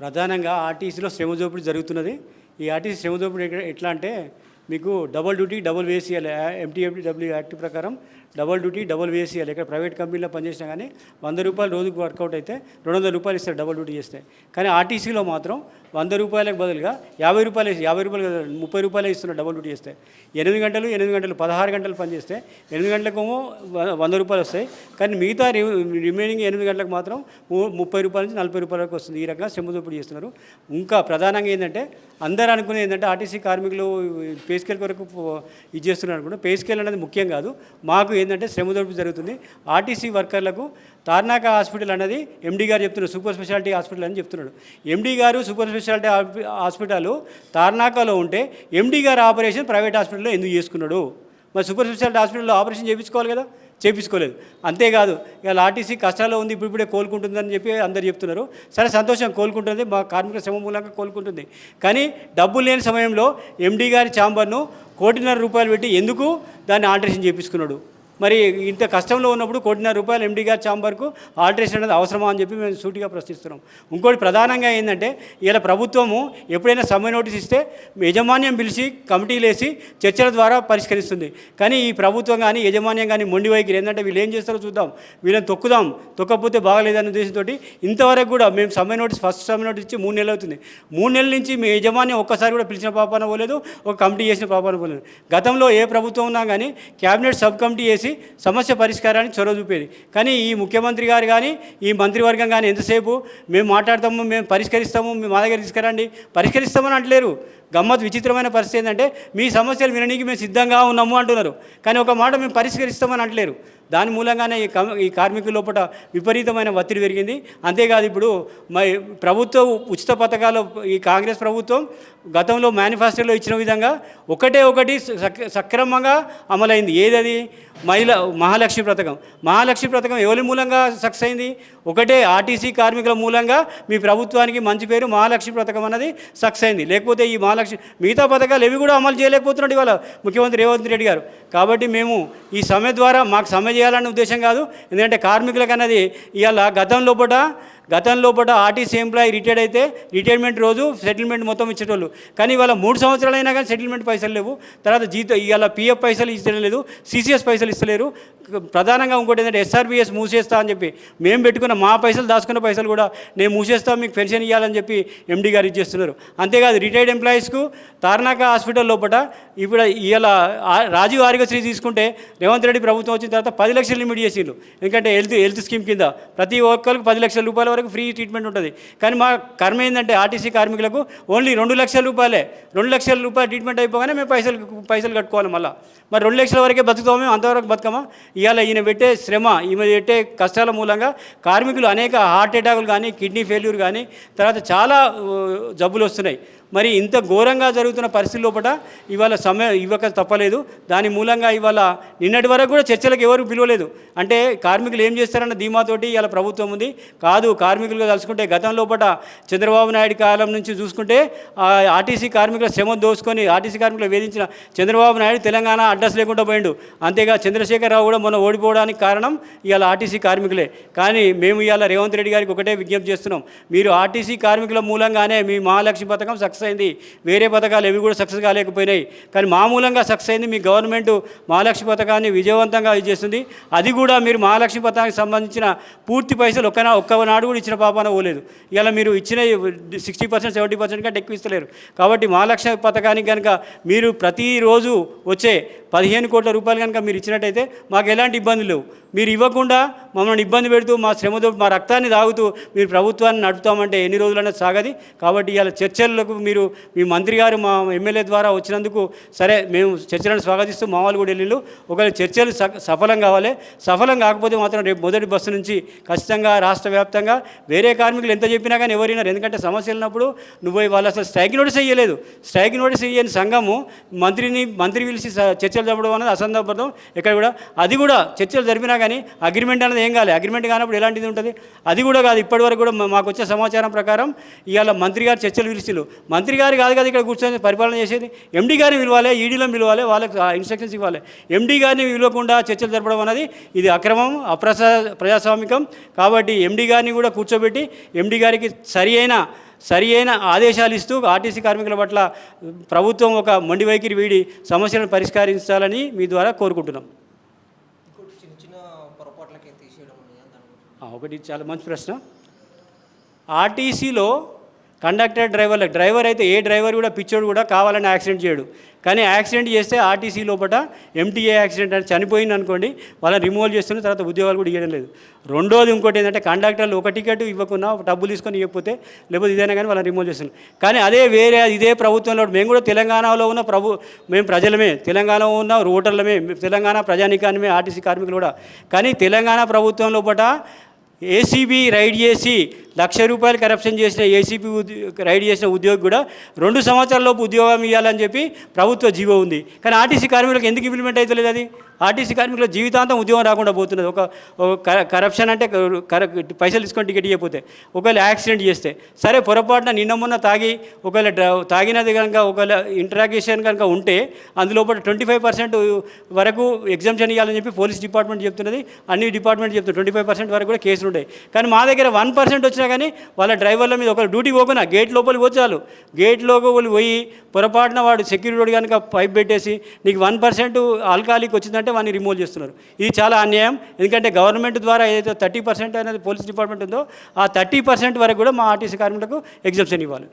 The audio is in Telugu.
ప్రధానంగా ఆర్టీసీలో శ్రమ దోపిడీ జరుగుతున్నది. ఈ ఆర్టీసీ శ్రమ దోపిడీ ఎట్లా అంటే మీకు డబల్ డ్యూటీ డబుల్ వేసీఎల్ ఎంటీఎఫ్డబ్ల్యూ యాక్ట్ ప్రకారం డబల్ డ్యూటీ డబుల్ వేసియాలి ఇక్కడ ప్రైవేట్ కంపెనీలో పనిచేసినా కానీ వంద రూపాయలు రోజుకు వర్కౌట్ అయితే రెండు వందల రూపాయలు ఇస్తారు డబుల్ డ్యూటీ చేస్తే. కానీ ఆర్టీసీలో మాత్రం వంద రూపాయలకు బదులుగా యాభై రూపాయలు యాభై రూపాయలు ముప్పై రూపాయలు ఇస్తున్నారు డబుల్ డ్యూటీ చేస్తే. ఎనిమిది గంటలు ఎనిమిది గంటలు పదహారు గంటలు పనిచేస్తే ఎనిమిది గంటలకేమో వంద రూపాయలు వస్తాయి. కానీ మిగతా రిమైనింగ్ ఎనిమిది గంటలకు మాత్రం ముప్పై రూపాయల నుంచి నలభై రూపాయల వరకు వస్తుంది. ఈ రకంగా శ్రమ దోపిడీ చేస్తున్నారు. ఇంకా ప్రధానంగా ఏంటంటే అందరూ అనుకునేది ఏంటంటే ఆర్టీసీ కార్మికులు పే స్కేల్ వరకు ఇది చేస్తున్నారు అనుకుంటే పే స్కేల్ అనేది ముఖ్యం కాదు. మాకు ఏంటంటే శ్రమ దోపిడీ జరుగుతుంది. ఆర్టీసీ వర్కర్లకు తార్నాక హాస్పిటల్ అనేది ఎండీ గారు చెప్తున్నారు సూపర్ స్పెషాలిటీ హాస్పిటల్ అని చెప్తున్నాడు. ఎండీ గారు సూపర్ స్పెషాలిటీ హాస్పిటల్ తార్నాకలో ఉంటే ఎండీ గారు ఆపరేషన్ ప్రైవేట్ హాస్పిటల్లో ఎందుకు చేసుకున్నాడు? మరి సూపర్ స్పెషాలిటీ హాస్పిటల్లో ఆపరేషన్ చేయించుకోవాలి కదా? చేయించుకోలేదు అంతేకాదు ఇవాళ ఆర్టీసీ కష్టాల్లో ఉంది ఇప్పుడు ఇప్పుడే కోలుకుంటుందని చెప్పి అందరు చెప్తున్నారు. సరే సంతోషం కోలుకుంటుంది మా కార్మిక శ్రమ మూలంగా కోలుకుంటుంది. కానీ డబ్బులు లేని సమయంలో ఎండీ గారి ఛాంబర్ను కోటిన్నర రూపాయలు పెట్టి ఎందుకు దాన్ని ఆల్టరేషన్ చేయించుకున్నాడు మరి ఇంత కష్టంలో ఉన్నప్పుడు కోటిన్నర రూపాయలు ఎండీ గారి ఛాంబర్కు ఆల్టరేషన్ అనేది అవసరమా అని చెప్పి మేము సూటిగా ప్రశ్నిస్తున్నాం. ఇంకోటి ప్రధానంగా ఏంటంటే ఇలా ప్రభుత్వము ఎప్పుడైనా సమ్మె నోటీస్ ఇస్తే యజమాన్యం పిలిచి కమిటీలు వేసి చర్చల ద్వారా పరిష్కరిస్తుంది. కానీ ఈ ప్రభుత్వం కానీ యజమాన్యం కానీ మొండి వైఖరి ఏంటంటే వీళ్ళు ఏం చేస్తారో చూద్దాం. వీళ్ళని తొక్కుదాం. తొక్కపోతే బాగలేదనే ఉద్దేశంతో ఇంతవరకు కూడా మేము సమ్మె నోటీస్ ఫస్ట్ సమ్మె నోటీస్ ఇచ్చి మూడు నెలలు అవుతుంది. మూడు నెలల నుంచి మీ యజమాన్యం ఒక్కసారి కూడా పిలిచిన పాపాన పోలేదు ఒక కమిటీ చేసిన పాపాన పోలేదు. గతంలో ఏ ప్రభుత్వం ఉన్నా కానీ క్యాబినెట్ సబ్ కమిటీ చేసి సమస్య పరిష్కారాన్ని చొరవ చూపేది. కానీ ఈ ముఖ్యమంత్రి గారు కానీ ఈ మంత్రివర్గం కానీ ఎంతసేపు మేము మాట్లాడతాము మేము పరిష్కరిస్తాము మేము మా దగ్గర తీసుకురండి పరిష్కరిస్తామని అంటలేరు. గమ్మత్ విచిత్రమైన పరిస్థితి ఏంటంటే మీ సమస్యలు వినడానికి మేము సిద్ధంగా ఉన్నాము అంటున్నారు. కానీ ఒక మాట మేము పరిష్కరిస్తామని అంటలేరు. దాని మూలంగానే ఈ కం ఈ కార్మికుల లోపల విపరీతమైన ఒత్తిడి పెరిగింది. అంతేకాదు ఇప్పుడు మరి ప్రభుత్వ ఉచిత పథకాలు ఈ కాంగ్రెస్ ప్రభుత్వం గతంలో మేనిఫెస్టోలో ఇచ్చిన విధంగా ఒకటే ఒకటి సక్- సక్రమంగా అమలైంది. ఏదది? మహిళ మహాలక్ష్మి పథకం. మహాలక్ష్మి పథకం ఎవరి మూలంగా సక్సెస్ అయింది? ఒకటే ఆర్టీసీ కార్మికుల మూలంగా మీ ప్రభుత్వానికి మంచి పేరు మహాలక్ష్మి పథకం అన్నది సక్సెస్ అయింది. లేకపోతే ఈ మహాలక్ష్మి మిగతా పథకాలు ఎవి కూడా అమలు చేయలేకపోతున్నాడు ఇవాళ ముఖ్యమంత్రి రేవంత్ రెడ్డి గారు. కాబట్టి మేము ఈ సమ్మె ద్వారా మాకు సమ్మె చేయాలనే ఉద్దేశం కాదు. ఎందుకంటే కార్మికులకు అన్నది ఇవాళ గతంలో పూట గతంలో పూట ఆర్టీసీ ఎంప్లాయీ రిటైర్డ్ అయితే రిటైర్మెంట్ రోజు సెటిల్మెంట్ మొత్తం ఇచ్చేటోళ్ళు. కానీ ఇవాళ మూడు సంవత్సరాలు అయినా కానీ సెటిల్మెంట్ పైసలు లేవు. తర్వాత జీతం ఇవాళ పిఎఫ్ పైసలు ఇస్తలేదు సిసిఎస్ పైసలు ఇస్తలేరు. ప్రధానంగా ఇంకోటి ఏంటంటే ఎస్ఆర్బిఎస్ మూసేస్తా అని చెప్పి. మేము పెట్టుకున్న మా పైసలు దాచుకున్న పైసలు కూడా నేను మూసేస్తా మీకు పెన్షన్ ఇవ్వాలని చెప్పి ఎండీ గారు ఇచ్చేస్తున్నారు. అంతేకాదు రిటైర్డ్ ఎంప్లాయీస్కు తార్నాక హాస్పిటల్ లోపల ఇప్పుడు ఇవాళ రాజీవ్ ఆరోగ్యశ్రీ తీసుకుంటే రేవంత్ రెడ్డి ప్రభుత్వం వచ్చిన తర్వాత పది లక్షలు లిమిట్ చేసిండు ఎందుకంటే హెల్త్ హెల్త్ స్కీమ్ కింద ప్రతి ఒక్కరికి పది లక్షల రూపాయల వరకు ఫ్రీ ట్రీట్మెంట్ ఉంటుంది. కానీ మా కర్మ ఏంటంటే ఆర్టీసీ కార్మికులకు ఓన్లీ రెండు లక్షల రూపాయలే. రెండు లక్షల రూపాయలు ట్రీట్మెంట్ అయిపోగానే మేము పైసలు పైసలు కట్టుకోవాలి మళ్ళీ. మరి రెండు లక్షల వరకే బతుకుతాము మేము? అంతవరకు బతుకమా? ఇవాళ ఈయన పెట్టే శ్రమ ఈమె పెట్టే కష్టాల మూలంగా కార్మికులు అనేక హార్ట్ అటాకులు కానీ కిడ్నీ ఫెయిల్యూర్ కానీ తర్వాత చాలా జబ్బులు వస్తున్నాయి. మరి ఇంత ఘోరంగా జరుగుతున్న పరిస్థితి లోపల ఇవాళ సమయం ఇవ్వక తప్పలేదు. దాని మూలంగా ఇవాళ నిన్నటి వరకు కూడా చర్చలకు ఎవరు పిలవలేదు. అంటే కార్మికులు ఏం చేస్తారన్న ధీమాతోటి ఇవాళ ప్రభుత్వం ఉంది. కాదు కార్మికులుగా తలుచుకుంటే గతం లోపల చంద్రబాబు నాయుడు కాలం నుంచి చూసుకుంటే ఆర్టీసీ కార్మికుల శ్రమ దోసుకొని ఆర్టీసీ కార్మికులు వేధించిన చంద్రబాబు నాయుడు తెలంగాణ అడ్రస్ లేకుండా పోయిండు. అంతేగా చంద్రశేఖరరావు కూడా మొన్న ఓడిపోవడానికి కారణం ఇవాళ ఆర్టీసీ కార్మికులే. కానీ మేము ఇవాళ రేవంత్ రెడ్డి గారికి ఒకటే విజ్ఞప్తి చేస్తున్నాం. మీరు ఆర్టీసీ కార్మికుల మూలంగానే మీ మహాలక్ష్మి పథకం సక్సెస్ సక్సెస్ అయింది. వేరే పథకాలు ఏవి కూడా సక్సెస్ కాలేకపోయినాయి. కానీ మామూలంగా సక్సెస్ అయింది మీ గవర్నమెంట్ మహాలక్ష్మి పథకాన్ని విజయవంతంగా ఇది చేస్తుంది అది కూడా మీరు మహాలక్ష్మి పథకానికి సంబంధించిన పూర్తి పైసలు ఒక్క ఒక్క నాడు కూడా ఇచ్చిన పాపాన పోలేదు. ఇలా మీరు ఇచ్చిన సిక్స్టీ పర్సెంట్ సెవెంటీ పర్సెంట్ కంటే ఎక్కువ ఇస్తలేరు. కాబట్టి మహాలక్ష్మి పథకానికి కనుక మీరు ప్రతిరోజు వచ్చే పదిహేను కోట్ల రూపాయలు కనుక మీరు ఇచ్చినట్టయితే మాకు ఎలాంటి ఇబ్బందులు లేవు. మీరు ఇవ్వకుండా మమ్మల్ని ఇబ్బంది పెడుతూ మా శ్రమతో మా రక్తాన్ని తాగుతూ మీరు ప్రభుత్వాన్ని నడుపుతామంటే ఎన్ని రోజులైనా సాగది. కాబట్టి ఇవాళ చర్చలకు మీరు మీ మంత్రి గారు మా ఎమ్మెల్యే ద్వారా వచ్చినందుకు సరే మేము చర్చలను స్వాగతిస్తూ మా వాళ్ళు కూడా వెళ్ళిళ్ళు. ఒకవేళ చర్చలు సఫలం కావాలి. సఫలం కాకపోతే మాత్రం రేపు మొదటి బస్సు నుంచి ఖచ్చితంగా రాష్ట్ర వ్యాప్తంగా వేరే కార్మికులు ఎంత చెప్పినా కానీ ఎవరైనా ఎందుకంటే సమస్య వెళ్ళినప్పుడు నువ్వు వాళ్ళు అసలు స్ట్రైక్ నోటీస్ ఇవ్వలేదు స్ట్రైక్ నోటీస్ ఇయ్యని సంఘము మంత్రిని మంత్రి పిలిచి చర్చలు జరపడం అనేది అసందర్భం. ఎక్కడ కూడా అది కూడా చర్చలు జరిపినా కానీ అగ్రిమెంట్ అనేది ఏం కాలేదు అగ్రిమెంట్ కానప్పుడు ఎలాంటిది ఉంటుంది? అది కూడా కాదు. ఇప్పటివరకు కూడా మాకు వచ్చే సమాచారం ప్రకారం ఇవాళ మంత్రి గారు చర్చలు పిలిచిలు మంత్రి గారు కాదు కదా ఇక్కడ కూర్చొని పరిపాలన చేసేది? ఎండీ గారిని పిలవాలి ఈడీలో పిలవాలి వాళ్ళకి ఇన్స్ట్రక్షన్స్ ఇవ్వాలి. ఎండీ గారిని పిలవకుండా చర్చలు జరపడం అనేది ఇది అక్రమం అప్రసా ప్రజాస్వామికం. కాబట్టి ఎండీ గారిని కూడా కూర్చోబెట్టి ఎండీ గారికి సరి అయిన సరి అయిన ఆదేశాలు ఇస్తూ ఆర్టీసీ కార్మికుల పట్ల ప్రభుత్వం ఒక మొండి వైఖరి వీడి సమస్యలను పరిష్కరించాలని మీ ద్వారా కోరుకుంటున్నాం. ఒకటి చాలా మంచి ప్రశ్న. ఆర్టీసీలో కండక్టర్ డ్రైవర్లకు డ్రైవర్ అయితే ఏ డ్రైవర్ కూడా పిచ్చోడు కూడా కావాలని యాక్సిడెంట్ చేయడు. కానీ యాక్సిడెంట్ చేస్తే ఆర్టీసీ లోపల ఎంటీఏ యాక్సిడెంట్ అని చనిపోయింది అనుకోండి వాళ్ళని రిమూవల్ చేస్తున్న తర్వాత ఉద్యోగాలు కూడా ఇవ్వడం లేదు. రెండోది ఇంకోటి ఏంటంటే కండక్టర్లు ఒక టికెట్ ఇవ్వకుండా డబ్బులు తీసుకొని ఇవ్వకపోతే లేకపోతే ఇదైనా కానీ వాళ్ళని రిమూవ్ చేస్తున్నారు. కానీ అదే వేరే ఇదే ప్రభుత్వంలో మేము కూడా తెలంగాణలో ఉన్న ప్రభు మేము ప్రజలమే తెలంగాణలో ఉన్న ఓటర్లమే తెలంగాణ ప్రజానికానిమే ఆర్టీసీ కార్మికులు కూడా. కానీ తెలంగాణ ప్రభుత్వం లోపల ఏసీబీ రైడ్ చేసి లక్ష రూపాయలు కరప్షన్ చేసిన ఏసీపీ రైడ్ చేసిన ఉద్యోగి కూడా రెండు సంవత్సరాలలోపు ఉద్యోగం ఇవ్వాలని చెప్పి ప్రభుత్వ జీవో ఉంది. కానీ ఆర్టీసీ కార్మికులకు ఎందుకు ఇంప్లిమెంట్ అవుతలేదు అది? ఆర్టీసీ కార్మికుల జీవితాంతం ఉద్యోగం రాకుండా పోతున్నది. ఒక కరప్షన్ అంటే కర పైసలు తీసుకొని టికెట్ ఇవ్వకపోతే ఒకవేళ యాక్సిడెంట్ చేస్తే సరే పొరపాటున నిన్న మొన్న తాగి ఒకవేళ తాగినది కనుక ఒకవేళ ఇంటరాగేషన్ కనుక ఉంటే అందులో ట్వంటీ ఫైవ్ పర్సెంట్ వరకు ఎగ్జామ్షన్ ఇవ్వాలని చెప్పి పోలీస్ డిపార్ట్మెంట్ చెప్తున్నది. అన్ని డిపార్ట్మెంట్ చెప్తున్నారు ట్వంటీ ఫైవ్ పర్సెంట్ వరకు కూడా కేసులు ఉంటాయి కానీ మా దగ్గర వన్ పర్సెంట్ వచ్చిన కానీ వాళ్ళ డ్రైవర్ల మీద ఒక డ్యూటీ పోకున్నా గేట్ లోపలికి పోతే గేట్ లోపలి పోయి పొరపాటున వాడు సెక్యూరిటీ కనుక పైప్ పెట్టేసి నీకు వన్ పర్సెంట్ ఆల్కహాలిక్ వచ్చిందంటే వాడిని రిమూవ్ చేస్తున్నారు. ఇది చాలా అన్యాయం. ఎందుకంటే గవర్నమెంట్ ద్వారా ఏదైతే థర్టీ పర్సెంట్ అనేది పోలీస్ డిపార్ట్మెంట్ ఉందో ఆ థర్టీ పర్సెంట్ వరకు కూడా మా ఆర్టీసీ కార్మికులకు ఎగ్జామ్షన్ ఇవ్వాలి.